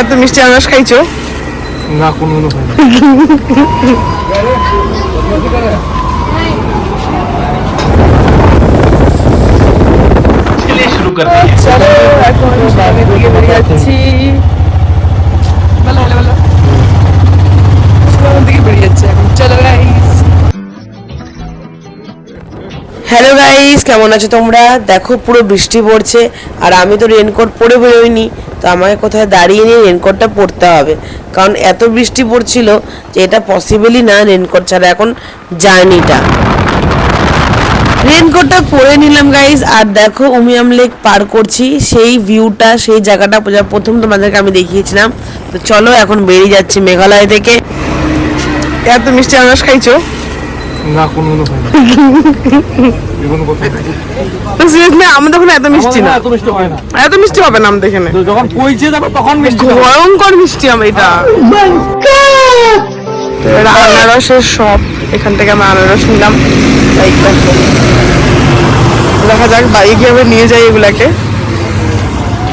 এত মিষ্টি আনারস খাইছো? না কোনো বেরিয়ে যাচ্ছি। এখন। চলো হ্যালো গাইস কেমন আছো তোমরা? দেখো পুরো বৃষ্টি পড়ছে আর আমি তো রেনকোট পরে বেরোইনি। তো আমাকে কোথায় দাঁড়িয়ে নিয়ে রেনকোটটা পরতে হবে। কারণ এত বৃষ্টি পড়ছিল যে এটা পসিবলই না রেনকোট ছাড়া। এখন জার্নিটা। রেনকোটটা পরে নিলাম গাইস আর দেখো, উমিয়াম লেক পার করছি। সেই ভিউটা সেই জায়গাটা প্রথম তোমাদেরকে আমি দেখিয়েছিলাম। তো চলো, এখন বেরিয়ে যাচ্ছি মেঘালয় থেকে। এত মিষ্টি আনারস খাইছো? না কোনোদিনও হয় না। জীবন কোথাও তো সিরিয়াসলি আমাদের ওখানে এত মিষ্টি না। এত মিষ্টি হয় না। এত মিষ্টি হবে না আমাদের এখানে। যখন পৌঁছে যাবে তখন মিষ্টি হবে। ভয়ঙ্কর মিষ্টি হবে এটা। আনারসের শপ এখান থেকে আমরা আনারস নিলাম। দেখা যাক বাইক কীভাবে নিয়ে যাই এগুলাকে।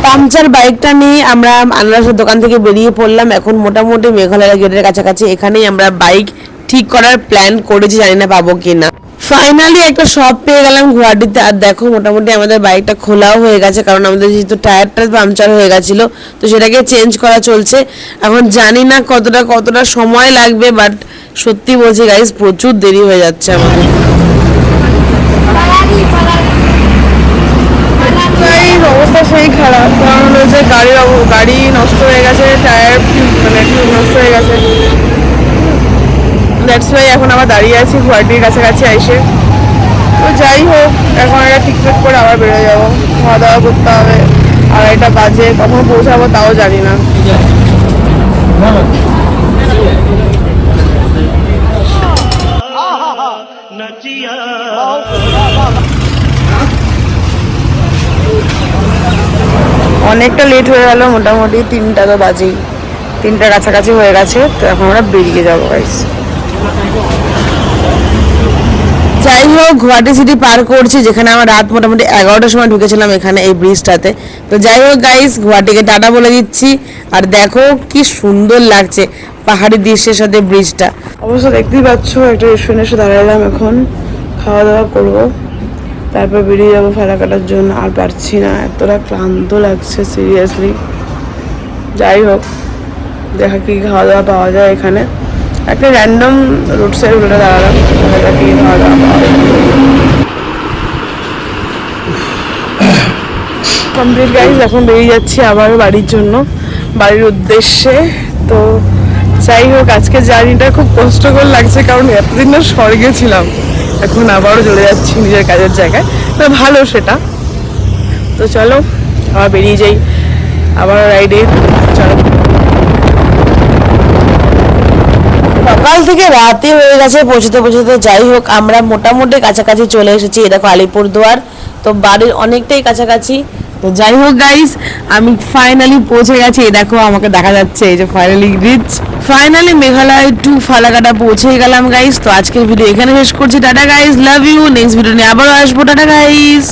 পাংচার বাইকটা নিয়ে আমরা আনারসের দোকান থেকে বেরিয়ে পড়লাম। এখন মোটামুটি মেঘালয় গেটের কাছাকাছি। এখানেই আমরা বাইক ঠিক করার প্ল্যান করেছি, জানি না পাবো কি না ফাইনালি একটা শপ পেয়ে গেলাম গুয়াহাটিতে। আর দেখো, মোটামুটি আমাদের বাইকটা খোলাও হয়ে গেছে, কারণ আমাদের যেহেতু টায়ারটা পাংচার হয়ে গেছিল, তো সেটাকে চেঞ্জ করা চলছে। এখন জানি না কতটা কতটা সময় লাগবে বাট সত্যি বলছি গাইস প্রচুর দেরি হয়ে যাচ্ছে আমাদের অবস্থা সেই খারাপ, কারণ হচ্ছে গাড়ির গাড়ি নষ্ট হয়ে গেছে টায়ার মানে নষ্ট হয়ে গেছে। দ্যাটস ওয়াই এখন আবার দাঁড়িয়ে আছি গুয়াহাটির কাছাকাছি এসে। তো যাই হোক, এখন একটা টিকটক করে আবার বেরোয় যাব। খাওয়া দাওয়া করতে হবে। আর এটা বাজে, কখন পৌঁছাবো তাও জানি না। অনেকটা লেট হয়ে গেল, মোটামুটি তিনটা তো বাজেই। তিনটার কাছাকাছি হয়ে গেছে, তো এখন আমরা বেরিয়ে যাব গাইস যাই হোক, গুয়াহাটি সিটি পার করছি, যেখানে আমরা রাত মোটামুটি এগারোটার সময় ঢুকেছিলাম এখানে এই ব্রিজটাতে তো যাই হোক গাইস গুয়াহাটিকে টাটা বলে দিচ্ছি। আর দেখো কি সুন্দর লাগছে পাহাড়ি দৃশ্যের সাথে ব্রিজটা অবশ্য দেখতেই পাচ্ছ, একটা রেস্টুরেন্টে এসে দাঁড়ালাম এখন। খাওয়া দাওয়া করব। তারপর বেরিয়ে যাব ফেরা কাটার জন্য। আর পারছি না, এতটা ক্লান্ত লাগছে সিরিয়াসলি যাই হোক, দেখা কি খাওয়া দাওয়া পাওয়া যায় এখানে। একটা র্যান্ডম রুট সাইড ঘুরে দাঁড়ালাম যাক কি কমপ্লিট গাইজ এখন বেরিয়ে যাচ্ছি আবার বাড়ির জন্য, বাড়ির উদ্দেশ্যে। তো যাই হোক, আজকে জার্নিটা খুব কষ্টকর লাগছে, কারণ এতদিন না স্বর্গে ছিলাম। এখন আবারও চলে যাচ্ছি নিজের কাজের জায়গায়। তো ভালো সেটা। তো চলো, আবার বেরিয়ে যাই। আবার রাইডে চলো। সকাল থেকে রাতে হয়ে গেছে, পৌঁছতে পৌঁছতে যাই হোক, আমরা মোটামুটি কাছাকাছি চলে এসেছি দেখো আলিপুরদুয়ার তো বাড়ির অনেকটাই কাছাকাছি। তো যাই হোক গাইস আমি ফাইনালি পৌঁছে গেছি। দেখো, আমাকে দেখা যাচ্ছে, এই যে finally reach finally Meghalaya to Falakata পৌঁছে গেলাম গাইস তো আজকের ভিডিও এখানে শেষ করছি। Tata guys love you next video নিয়ে আবারও আসব। Tata guys